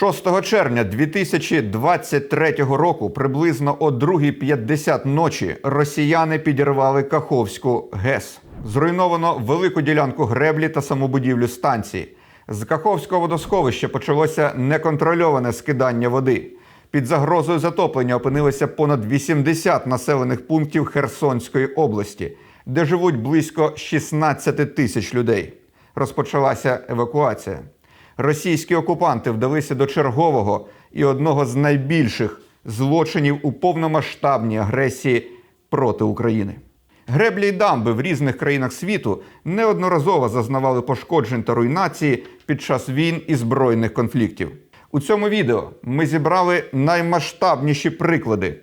6 червня 2023 року, приблизно о 2.50 ночі, росіяни підірвали Каховську ГЕС. Зруйновано велику ділянку греблі та самобудівлю станції. З Каховського водосховища почалося неконтрольоване скидання води. Під загрозою затоплення опинилися понад 80 населених пунктів Херсонської області, де живуть близько 16 тисяч людей. Розпочалася евакуація. Російські окупанти вдалися до чергового і одного з найбільших злочинів у повномасштабній агресії проти України. Греблі й дамби в різних країнах світу неодноразово зазнавали пошкоджень та руйнації під час війн і збройних конфліктів. У цьому відео ми зібрали наймасштабніші приклади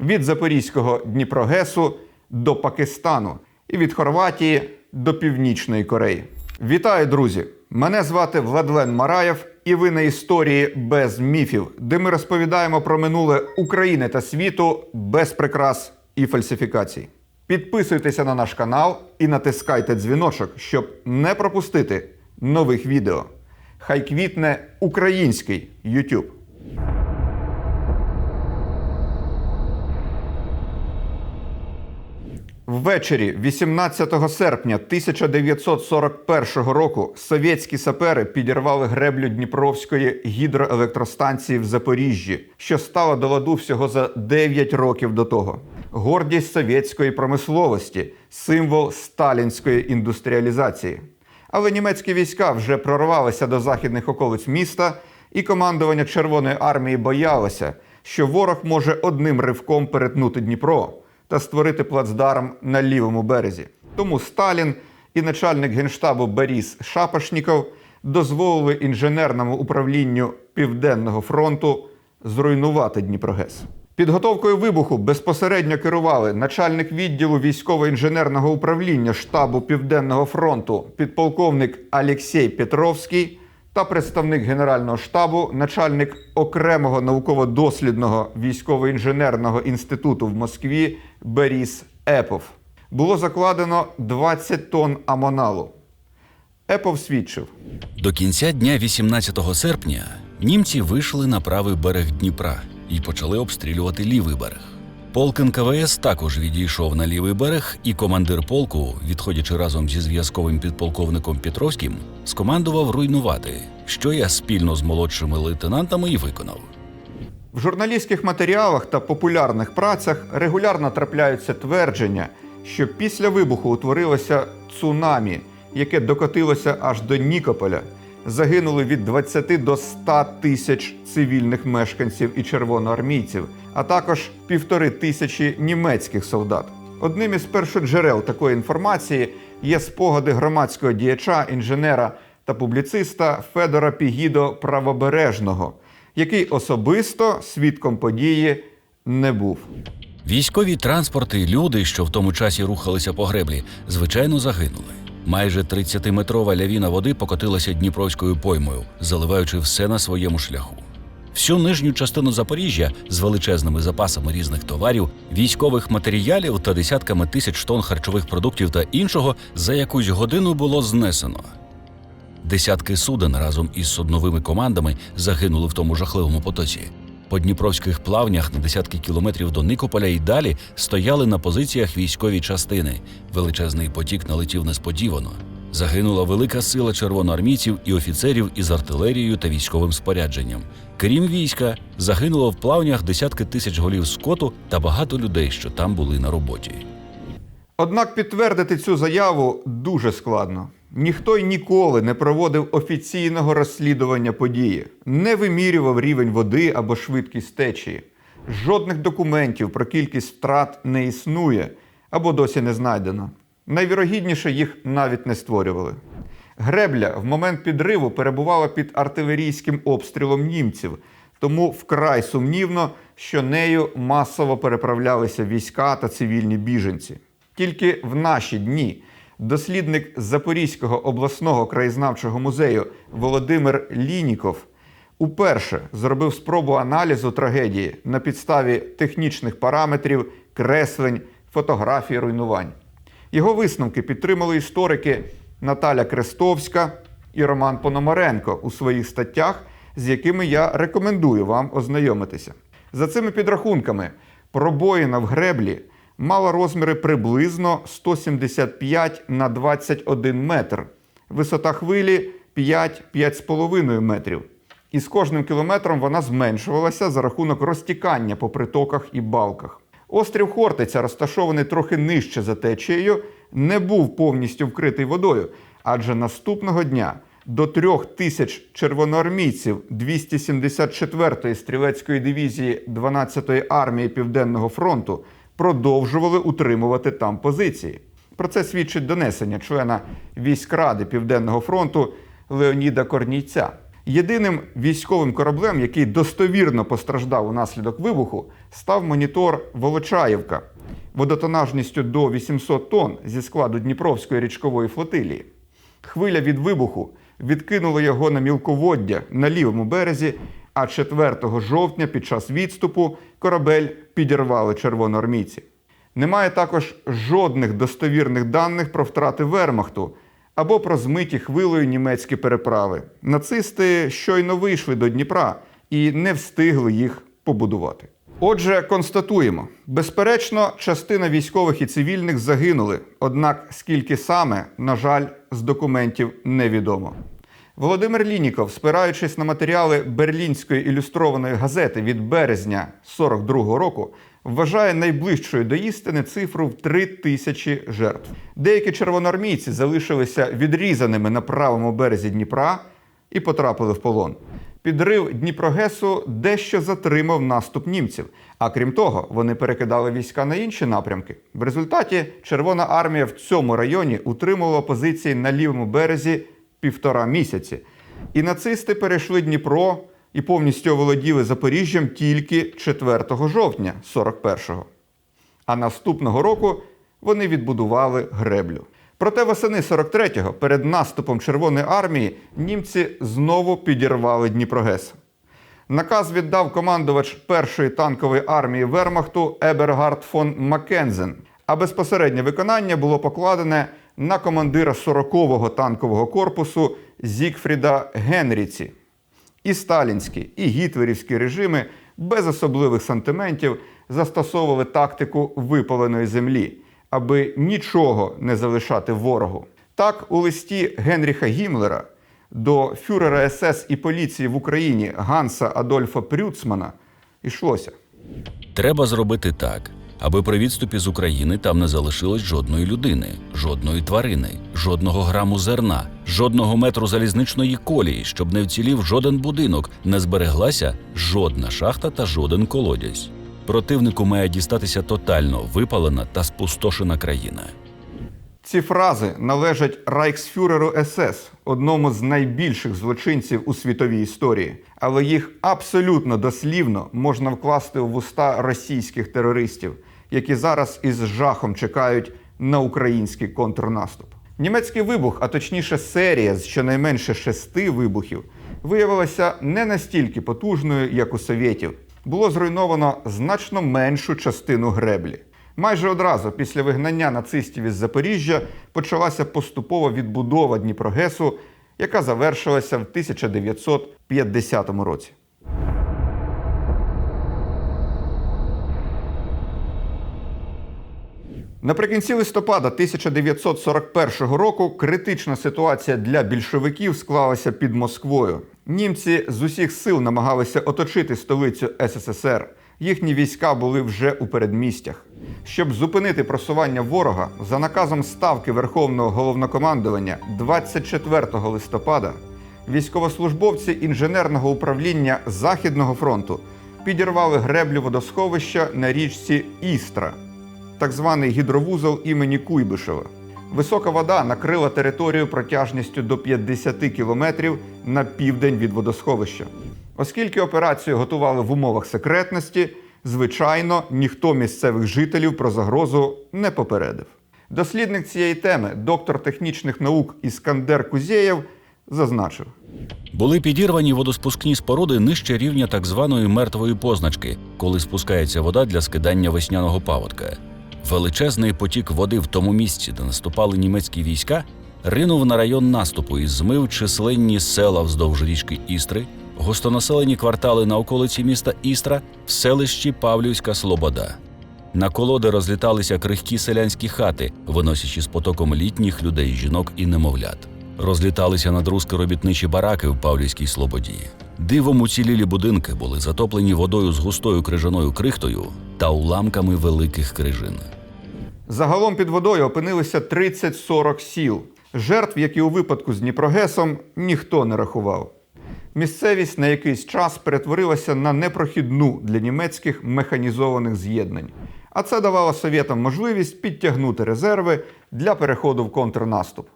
від Запорізького Дніпрогесу до Пакистану і від Хорватії до Північної Кореї. Вітаю, друзі! Мене звати Владлен Мараєв, і ви на історії без міфів, де ми розповідаємо про минуле України та світу без прикрас і фальсифікацій. Підписуйтеся на наш канал і натискайте дзвіночок, щоб не пропустити нових відео. Хай квітне український YouTube. Ввечері 18 серпня 1941 року совєтські сапери підірвали греблю Дніпровської гідроелектростанції в Запоріжжі, що стала до ладу всього за 9 років до того. Гордість совєтської промисловості, символ сталінської індустріалізації. Але німецькі війська вже прорвалися до західних околиць міста, і командування Червоної армії боялося, що ворог може одним ривком перетнути Дніпро та створити плацдарм на лівому березі. Тому Сталін і начальник генштабу Борис Шапошніков дозволили інженерному управлінню Південного фронту зруйнувати Дніпрогес. Підготовкою вибуху безпосередньо керували начальник відділу військово-інженерного управління штабу Південного фронту підполковник Алексій Петровський та представник Генерального штабу, начальник окремого науково-дослідного військово-інженерного інституту в Москві Борис Епов. Було закладено 20 тонн амоналу. Епов свідчив. До кінця дня 18 серпня німці вийшли на правий берег Дніпра і почали обстрілювати лівий берег. Полк НКВС також відійшов на лівий берег, і командир полку, відходячи разом зі зв'язковим підполковником Петровським, скомандував руйнувати, що я спільно з молодшими лейтенантами і виконав. В журналістських матеріалах та популярних працях регулярно трапляються твердження, що після вибуху утворилося цунамі, яке докотилося аж до Нікополя. Загинули від 20 до 100 тисяч цивільних мешканців і червоноармійців, а також півтори тисячі німецьких солдат. Одним із першоджерел такої інформації є спогади громадського діяча, інженера та публіциста Федора Пігідо Правобережного, який особисто свідком події не був. Військові транспорти люди, що в тому часі рухалися по греблі, звичайно загинули. Майже 30-метрова лявіна води покотилася Дніпровською поймою, заливаючи все на своєму шляху. Всю нижню частину Запоріжжя з величезними запасами різних товарів, військових матеріалів та десятками тисяч тонн харчових продуктів та іншого за якусь годину було знесено. Десятки суден разом із судновими командами загинули в тому жахливому потоці. По дніпровських плавнях на десятки кілометрів до Никополя і далі стояли на позиціях військові частини. Величезний потік налетів несподівано. Загинула велика сила червоноармійців і офіцерів із артилерією та військовим спорядженням. Крім війська, загинуло в плавнях десятки тисяч голів скоту та багато людей, що там були на роботі. Однак підтвердити цю заяву дуже складно. Ніхто й ніколи не проводив офіційного розслідування події, не вимірював рівень води або швидкість течії. Жодних документів про кількість втрат не існує або досі не знайдено. Найвірогідніше їх навіть не створювали. Гребля в момент підриву перебувала під артилерійським обстрілом німців, тому вкрай сумнівно, що нею масово переправлялися війська та цивільні біженці. Тільки в наші дні дослідник Запорізького обласного краєзнавчого музею Володимир Лініков уперше зробив спробу аналізу трагедії на підставі технічних параметрів, креслень, фотографій руйнувань. Його висновки підтримали історики Наталя Крестовська і Роман Пономаренко у своїх статтях, з якими я рекомендую вам ознайомитися. За цими підрахунками, пробоїна в греблі мала розміри приблизно 175 на 21 метр, висота хвилі 5-5,5 метрів. І з кожним кілометром вона зменшувалася за рахунок розтікання по притоках і балках. Острів Хортиця, розташований трохи нижче за течією, не був повністю вкритий водою, адже наступного дня до трьох тисяч червоноармійців 274-ї стрілецької дивізії 12-ї армії Південного фронту продовжували утримувати там позиції. Про це свідчить донесення члена військради Південного фронту Леоніда Корнійця. Єдиним військовим кораблем, який достовірно постраждав унаслідок вибуху, став монітор Волочаївка водотонажністю до 800 тонн зі складу Дніпровської річкової флотилії. Хвиля від вибуху відкинула його на мілководдя на лівому березі, а 4 жовтня під час відступу корабель підірвали червоноармійці. Немає також жодних достовірних даних про втрати Вермахту або про змиті хвилею німецькі переправи. Нацисти щойно вийшли до Дніпра і не встигли їх побудувати. Отже, констатуємо: безперечно, частина військових і цивільних загинули, однак скільки саме, на жаль, з документів невідомо. Володимир Лініков, спираючись на матеріали Берлінської ілюстрованої газети від березня 42-го року, вважає найближчою до істини цифру в 3 тисячі жертв. Деякі червоноармійці залишилися відрізаними на правому березі Дніпра і потрапили в полон. Підрив Дніпрогесу дещо затримав наступ німців. А крім того, вони перекидали війська на інші напрямки. В результаті Червона армія в цьому районі утримувала позиції на лівому березі півтора місяці. І нацисти перейшли Дніпро і повністю оволоділи Запоріжжям тільки 4 жовтня 41-го. А наступного року вони відбудували греблю. Проте восени 43-го, перед наступом Червоної армії, німці знову підірвали Дніпрогес. Наказ віддав командувач першої танкової армії Вермахту Ебергард фон Маккензен, а безпосереднє виконання було покладене на командира 40-го танкового корпусу Зігфріда Генріці. І сталінські, і гітлерівські режими без особливих сантиментів застосовували тактику випаленої землі, аби нічого не залишати ворогу. Так, у листі Генріха Гімлера до фюрера СС і поліції в Україні Ганса Адольфа Прюцмана йшлося. Треба зробити так, аби при відступі з України там не залишилось жодної людини, жодної тварини, жодного граму зерна, жодного метру залізничної колії, щоб не вцілів жоден будинок, не збереглася жодна шахта та жоден колодязь. Противнику має дістатися тотально випалена та спустошена країна. Ці фрази належать райксфюреру СС, одному з найбільших злочинців у світовій історії, але їх абсолютно дослівно можна вкласти у вуста російських терористів, які зараз із жахом чекають на український контрнаступ. Німецький вибух, а точніше серія з щонайменше шести вибухів, виявилася не настільки потужною, як у совєтів. Було зруйновано значно меншу частину греблі. Майже одразу після вигнання нацистів із Запоріжжя почалася поступова відбудова Дніпрогесу, яка завершилася в 1950 році. Наприкінці листопада 1941 року критична ситуація для більшовиків склалася під Москвою. Німці з усіх сил намагалися оточити столицю СССР. Їхні війська були вже у передмістях. Щоб зупинити просування ворога, за наказом ставки Верховного головнокомандування 24 листопада військовослужбовці інженерного управління Західного фронту підірвали греблю водосховища на річці Істра так званий гідровузол імені Куйбишева. Висока вода накрила територію протяжністю до 50 кілометрів на південь від водосховища. Оскільки операцію готували в умовах секретності, звичайно, ніхто місцевих жителів про загрозу не попередив. Дослідник цієї теми, доктор технічних наук Іскандер Кузєєв, зазначив. Були підірвані водоспускні споруди нижче рівня так званої мертвої позначки, коли спускається вода для скидання весняного паводка. Величезний потік води в тому місці, де наступали німецькі війська, ринув на район наступу і змив численні села вздовж річки Істри, густонаселені квартали на околиці міста Істра в селищі Павлівська Слобода. На колоди розліталися крихкі селянські хати, виносячи з потоком літніх людей, жінок і немовлят. Розліталися надрузки робітничі бараки в Павлівській Слободі. Дивом уцілілі будинки були затоплені водою з густою крижаною крихтою та уламками великих крижин. Загалом під водою опинилися 30-40 сіл. Жертв, як і у випадку з Дніпрогесом, ніхто не рахував. Місцевість на якийсь час перетворилася на непрохідну для німецьких механізованих з'єднань. А це давало совєтам можливість підтягнути резерви для переходу в контрнаступ.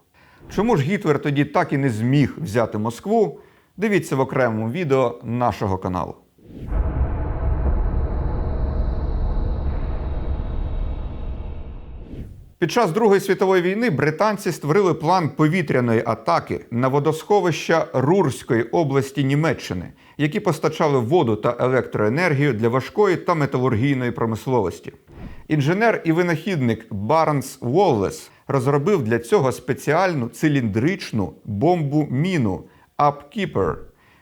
Чому ж Гітлер тоді так і не зміг взяти Москву? Дивіться в окремому відео нашого каналу. Під час Другої світової війни британці створили план повітряної атаки на водосховища Рурської області Німеччини, які постачали воду та електроенергію для важкої та металургійної промисловості. Інженер і винахідник Барнс Воллес розробив для цього спеціальну циліндричну бомбу міну Upkeeper,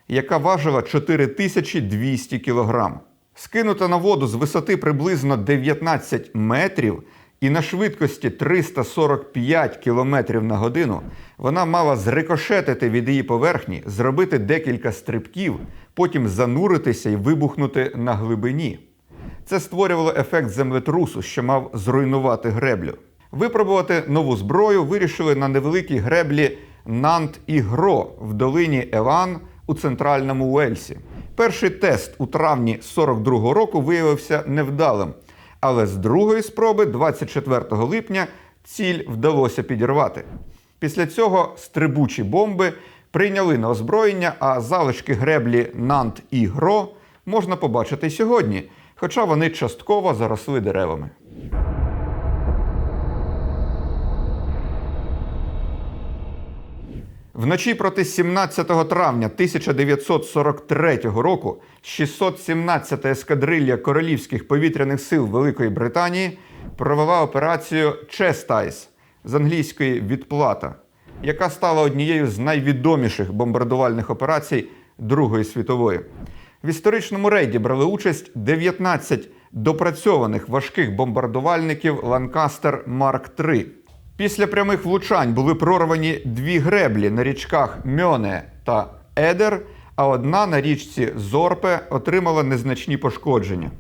яка важила 4200 кг. Скинута на воду з висоти приблизно 19 метрів і на швидкості 345 км на годину, вона мала зрикошетити від її поверхні, зробити декілька стрибків, потім зануритися і вибухнути на глибині. Це створювало ефект землетрусу, що мав зруйнувати греблю. Випробувати нову зброю вирішили на невеликій греблі Нант і Гро в долині Елан у центральному Уельсі. Перший тест у травні 42-го року виявився невдалим, але з другої спроби, 24 липня, ціль вдалося підірвати. Після цього стрибучі бомби прийняли на озброєння, а залишки греблі Нант і Гро можна побачити сьогодні, хоча вони частково заросли деревами. Вночі проти 17 травня 1943 року 617 та ескадрилья королівських повітряних сил Великої Британії провела операцію Честайс з англійської відплата, яка стала однією з найвідоміших бомбардувальних операцій Другої світової. В історичному рейді брали участь 19 допрацьованих важких бомбардувальників Ланкастер Марк III. Після прямих влучань були прорвані дві греблі на річках Мьоне та Едер, а одна на річці Зорпе отримала незначні пошкодження.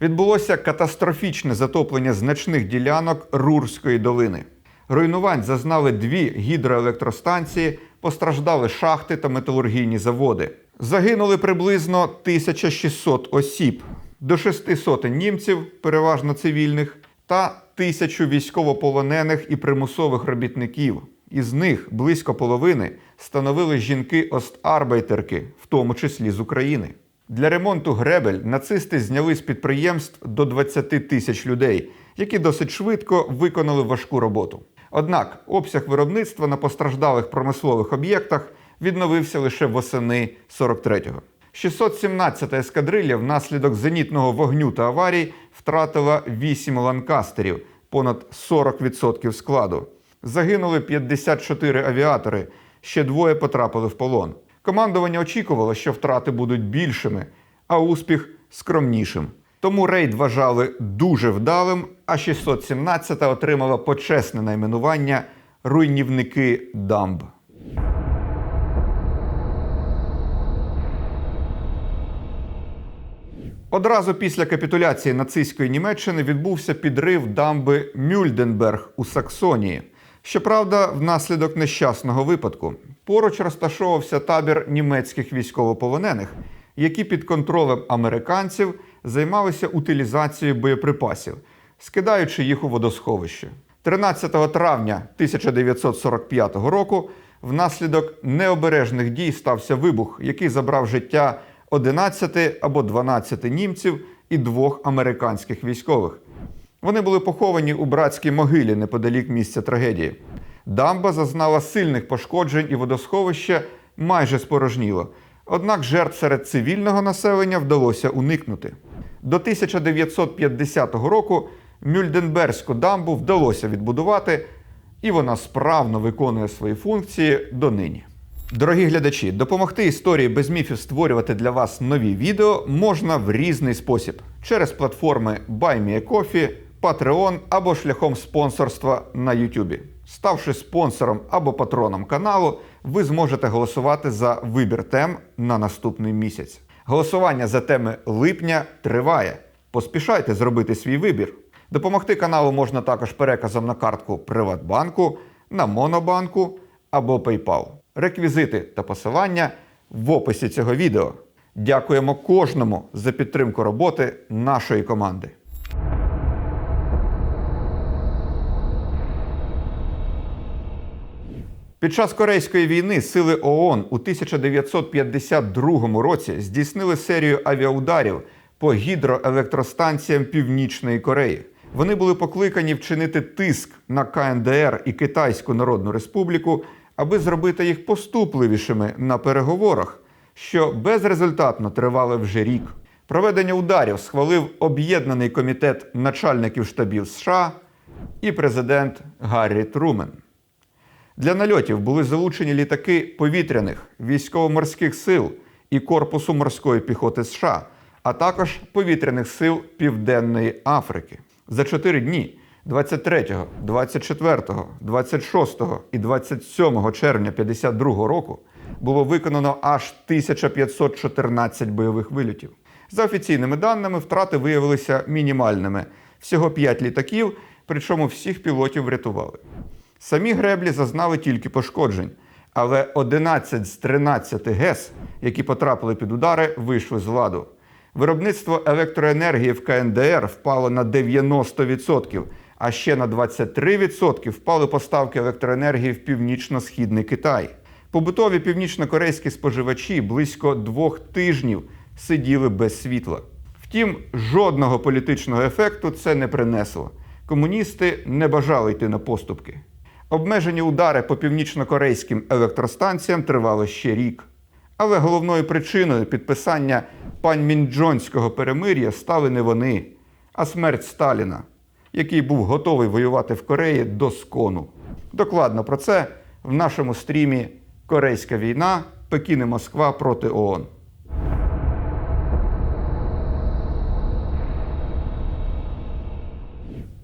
Відбулося катастрофічне затоплення значних ділянок Рурської долини. Руйнувань зазнали дві гідроелектростанції, постраждали шахти та металургійні заводи. Загинули приблизно 1600 осіб, до шести сотень німців, переважно цивільних, та тисячу військовополонених і примусових робітників. Із них близько половини становили жінки остарбайтерки, в тому числі з України. Для ремонту гребель нацисти зняли з підприємств до 20 тисяч людей, які досить швидко виконали важку роботу. Однак обсяг виробництва на постраждалих промислових об'єктах відновився лише восени 43-го. 617-та ескадрилья внаслідок зенітного вогню та аварій втратила 8 ланкастерів, понад 40% складу. Загинули 54 авіатори, ще двоє потрапили в полон. Командування очікувало, що втрати будуть більшими, а успіх скромнішим. Тому рейд вважали дуже вдалим, а 617-та отримала почесне найменування руйнівники дамб. Одразу після капітуляції нацистської Німеччини відбувся підрив дамби Мюльденберг у Саксонії. Щоправда, внаслідок нещасного випадку поруч розташовувався табір німецьких військовополонених, які під контролем американців займалися утилізацією боєприпасів, скидаючи їх у водосховище. 13 травня 1945 року внаслідок необережних дій стався вибух, який забрав життя 11 або 12 німців і двох американських військових. Вони були поховані у братській могилі неподалік місця трагедії. Дамба зазнала сильних пошкоджень і водосховище майже спорожніло. Однак жертв серед цивільного населення вдалося уникнути. До 1950 року Мюльденберзьку дамбу вдалося відбудувати, і вона справно виконує свої функції донині. Дорогі глядачі, допомогти історії без міфів створювати для вас нові відео можна в різний спосіб: через платформи BuyMeACoffee, Patreon або шляхом спонсорства на YouTube. Ставши спонсором або патроном каналу, ви зможете голосувати за вибір тем на наступний місяць. Голосування за теми липня триває. Поспішайте зробити свій вибір. Допомогти каналу можна також переказом на картку Приватбанку, на Монобанку або PayPal. Реквізити та посилання в описі цього відео. Дякуємо кожному за підтримку роботи нашої команди. Під час Корейської війни сили ООН у 1952 році здійснили серію авіаударів по гідроелектростанціям Північної Кореї. Вони були покликані вчинити тиск на КНДР і Китайську Народну Республіку, аби зробити їх поступливішими на переговорах, що безрезультатно тривали вже рік. Проведення ударів схвалив об'єднаний комітет начальників штабів США і президент Гаррі Трумен. Для нальотів були залучені літаки повітряних військово-морських сил і Корпусу морської піхоти США, а також повітряних сил Південної Африки. За чотири дні 23, 24, 26 і 27 червня 52 року було виконано аж 1514 бойових вильотів. За офіційними даними, втрати виявилися мінімальними всього 5 літаків, причому всіх пілотів врятували. Самі греблі зазнали тільки пошкоджень, але 11 з 13 ГЕС, які потрапили під удари, вийшли з ладу. Виробництво електроенергії в КНДР впало на 90%, а ще на 23% впали поставки електроенергії в північно-східний Китай. Побутові північно-корейські споживачі близько двох тижнів сиділи без світла. Втім, жодного політичного ефекту це не принесло. Комуністи не бажали йти на поступки. Обмежені удари по північно-корейським електростанціям тривали ще рік. Але головною причиною підписання панмінджонського перемир'я стали не вони, а смерть Сталіна, який був готовий воювати в Кореї до скону. Докладно про це в нашому стрімі Корейська війна, Пекін і Москва проти ООН.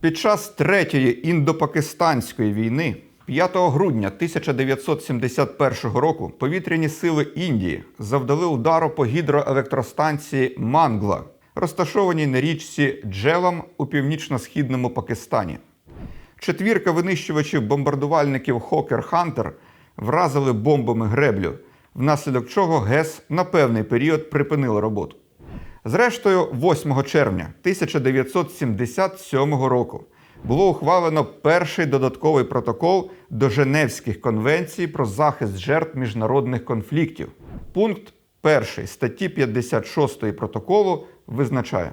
Під час третьої індопакистанської війни 5 грудня 1971 року повітряні сили Індії завдали удару по гідроелектростанції Мангла, розташованій на річці Джелам у північно-східному Пакистані. Четвірка винищувачів бомбардувальників Хокер Хантер вразили бомбами греблю, внаслідок чого ГЕС на певний період припинила роботу. Зрештою, 8 червня 1977 року було ухвалено перший додатковий протокол до Женевських конвенцій про захист жертв міжнародних конфліктів. Пункт 1 статті 56 протоколу визначає.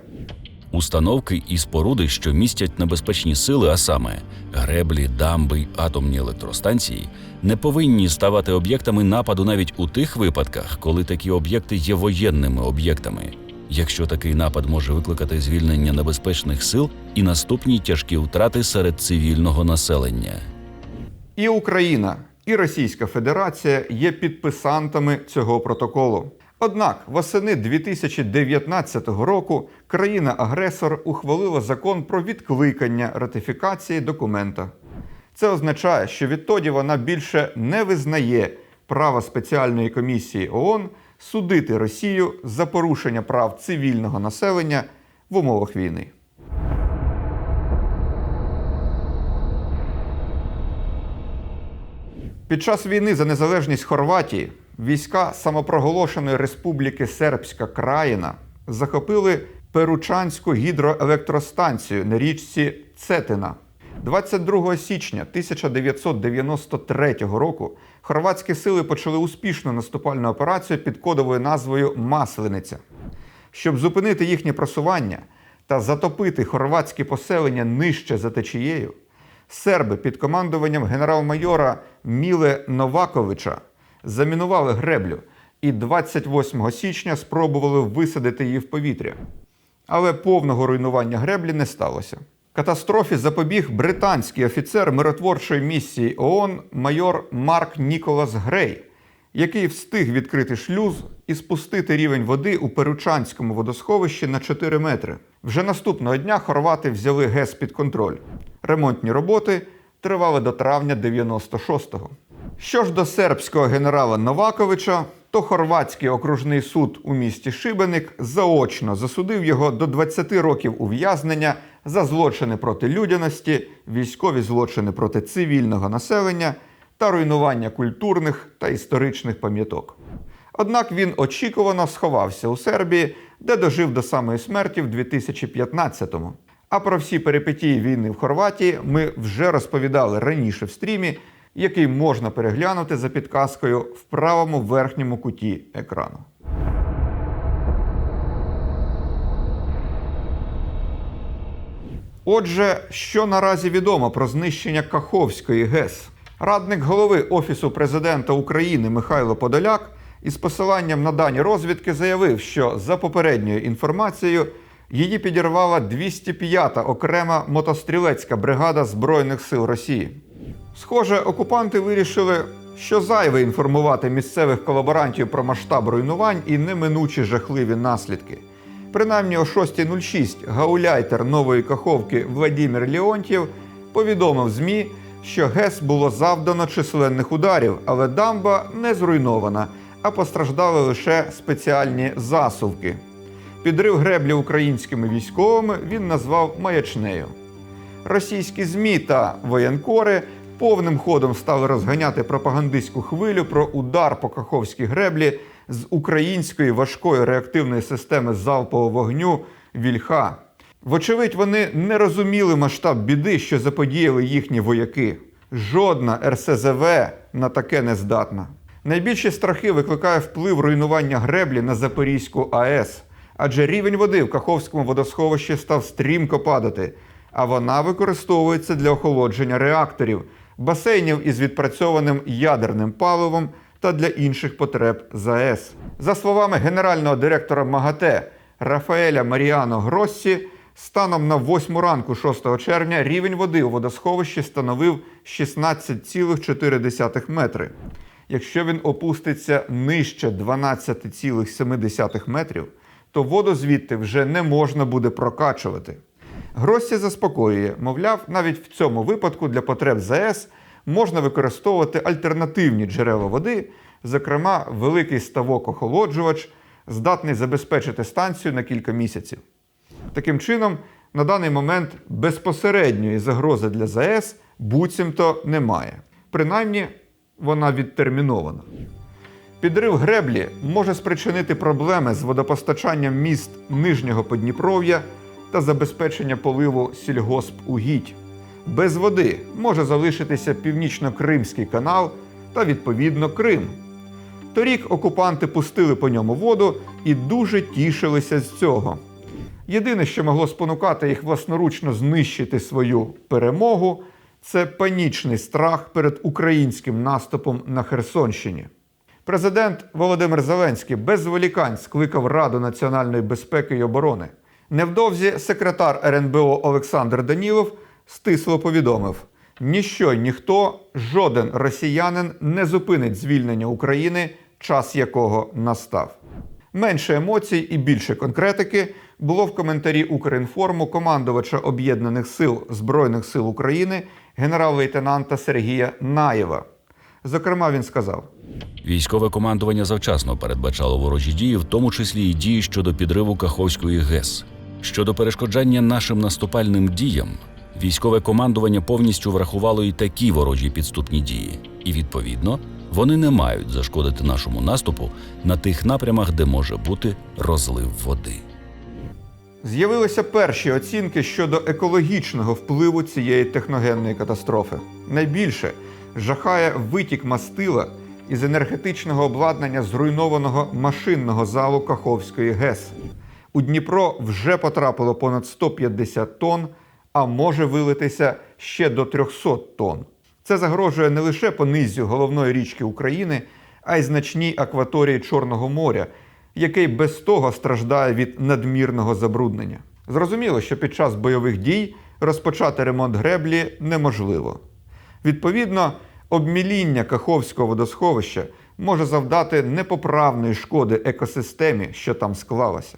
Установки і споруди, що містять небезпечні сили, а саме греблі, дамби й атомні електростанції, не повинні ставати об'єктами нападу навіть у тих випадках, коли такі об'єкти є воєнними об'єктами. Якщо такий напад може викликати звільнення небезпечних сил і наступні тяжкі втрати серед цивільного населення. І Україна, і Російська Федерація є підписантами цього протоколу. Однак восени 2019 року країна-агресор ухвалила закон про відкликання ратифікації документа. Це означає, що відтоді вона більше не визнає права спеціальної комісії ООН судити Росію за порушення прав цивільного населення в умовах війни. Під час війни за незалежність Хорватії війська самопроголошеної Республіки Сербська країна захопили Перучанську гідроелектростанцію на річці Цетина. 22 січня 1993 року хорватські сили почали успішну наступальну операцію під кодовою назвою Маслениця. Щоб зупинити їхнє просування та затопити хорватські поселення нижче за течією, серби під командуванням генерал-майора Міле Новаковича замінували греблю і 28 січня спробували висадити її в повітря. Але повного руйнування греблі не сталося. Катастрофі запобіг британський офіцер миротворчої місії ООН майор Марк Ніколас Грей, який встиг відкрити шлюз і спустити рівень води у Перучанському водосховищі на 4 метри. Вже наступного дня хорвати взяли ГЕС під контроль. Ремонтні роботи тривали до травня 96-го. Що ж до сербського генерала Новаковича, то хорватський окружний суд у місті Шибеник заочно засудив його до 20 років ув'язнення за злочини проти людяності, військові злочини проти цивільного населення та руйнування культурних та історичних пам'яток. Однак він очікувано сховався у Сербії, де дожив до самої смерті в 2015-му. А про всі перипетії війни в Хорватії ми вже розповідали раніше в стрімі, який можна переглянути за підказкою в правому верхньому куті екрану. Отже, що наразі відомо про знищення Каховської ГЕС? Радник голови Офісу президента України Михайло Подоляк із посиланням на дані розвідки заявив, що за попередньою інформацією її підірвала 205-та окрема мотострілецька бригада Збройних сил Росії. Схоже, окупанти вирішили, що зайве інформувати місцевих колаборантів про масштаб руйнувань і неминучі жахливі наслідки. Принаймні о 6.06 гауляйтер нової каховки Владимир Леонтьєв повідомив ЗМІ, що ГЕС було завдано численних ударів, але дамба не зруйнована, а постраждали лише спеціальні засувки. Підрив греблі українськими військовими він назвав маячнею. Російські ЗМІ та воєнкори повним ходом стали розганяти пропагандистську хвилю про удар по Каховській греблі з української важкої реактивної системи залпового вогню Вільха. Вочевидь, вони не розуміли масштаб біди, що заподіяли їхні вояки. Жодна РСЗВ на таке не здатна. Найбільші страхи викликає вплив руйнування греблі на Запорізьку АЕС, адже рівень води в Каховському водосховищі став стрімко падати, а вона використовується для охолодження реакторів, басейнів із відпрацьованим ядерним паливом та для інших потреб ЗАЕС. За словами генерального директора МАГАТЕ Рафаеля Маріано Гроссі, станом на 8 ранку 6 червня рівень води у водосховищі становив 16,4 метри. Якщо він опуститься нижче 12,7 метрів, то воду звідти вже не можна буде прокачувати. Гроссі заспокоює, мовляв, навіть в цьому випадку для потреб ЗАЕС можна використовувати альтернативні джерела води, зокрема, великий ставок-охолоджувач, здатний забезпечити станцію на кілька місяців. Таким чином, на даний момент безпосередньої загрози для ЗАЕС буцімто немає. Принаймні, вона відтермінована. Підрив греблі може спричинити проблеми з водопостачанням міст Нижнього Подніпров'я та забезпечення поливу сільгоспугідь. Без води може залишитися північно-кримський канал та відповідно Крим. Торік окупанти пустили по ньому воду і дуже тішилися з цього. Єдине, що могло спонукати їх власноручно знищити свою перемогу, це панічний страх перед українським наступом на Херсонщині. Президент Володимир Зеленський без зволікань скликав Раду національної безпеки і оборони. Невдовзі секретар РНБО Олександр Данілов стисло повідомив: ніщо й ніхто, жоден росіянин не зупинить звільнення України, час якого настав. Менше емоцій і більше конкретики було в коментарі Укрінформу командувача Об'єднаних сил Збройних сил України генерал-лейтенанта Сергія Наєва. Зокрема, він сказав: Військове командування завчасно передбачало ворожі дії, в тому числі і дії щодо підриву Каховської ГЕС. Щодо перешкоджання нашим наступальним діям, військове командування повністю врахувало і такі ворожі підступні дії, і відповідно вони не мають зашкодити нашому наступу на тих напрямах, де може бути розлив води. З'явилися перші оцінки щодо екологічного впливу цієї техногенної катастрофи. Найбільше жахає витік мастила із енергетичного обладнання зруйнованого машинного залу Каховської ГЕС. У Дніпро вже потрапило понад 150 тонн, а може вилитися ще до 300 тонн. Це загрожує не лише понизю головної річки України, а й значній акваторії Чорного моря, який без того страждає від надмірного забруднення. Зрозуміло, що під час бойових дій розпочати ремонт греблі неможливо. Відповідно, обміління Каховського водосховища може завдати непоправної шкоди екосистемі, що там склалася.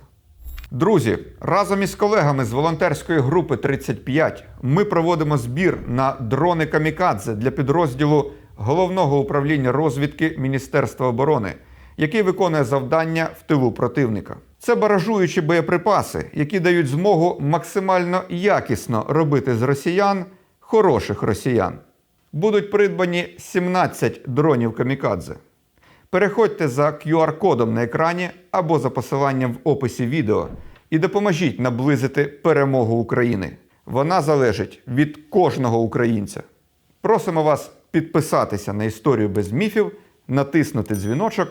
Друзі, разом із колегами з волонтерської групи 35 ми проводимо збір на дрони Камікадзе для підрозділу головного управління розвідки Міністерства оборони, який виконує завдання в тилу противника. Це баражуючі боєприпаси, які дають змогу максимально якісно робити з росіян хороших росіян. Будуть придбані 17 дронів Камікадзе. Переходьте за QR-кодом на екрані або за посиланням в описі відео і допоможіть наблизити перемогу України. Вона залежить від кожного українця. Просимо вас підписатися на історію без міфів, натиснути дзвіночок,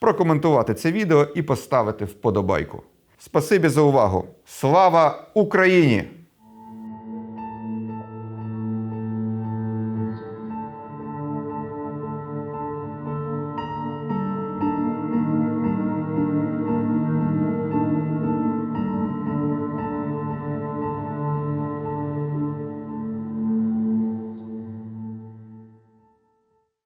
прокоментувати це відео і поставити вподобайку. Спасибі за увагу! Слава Україні!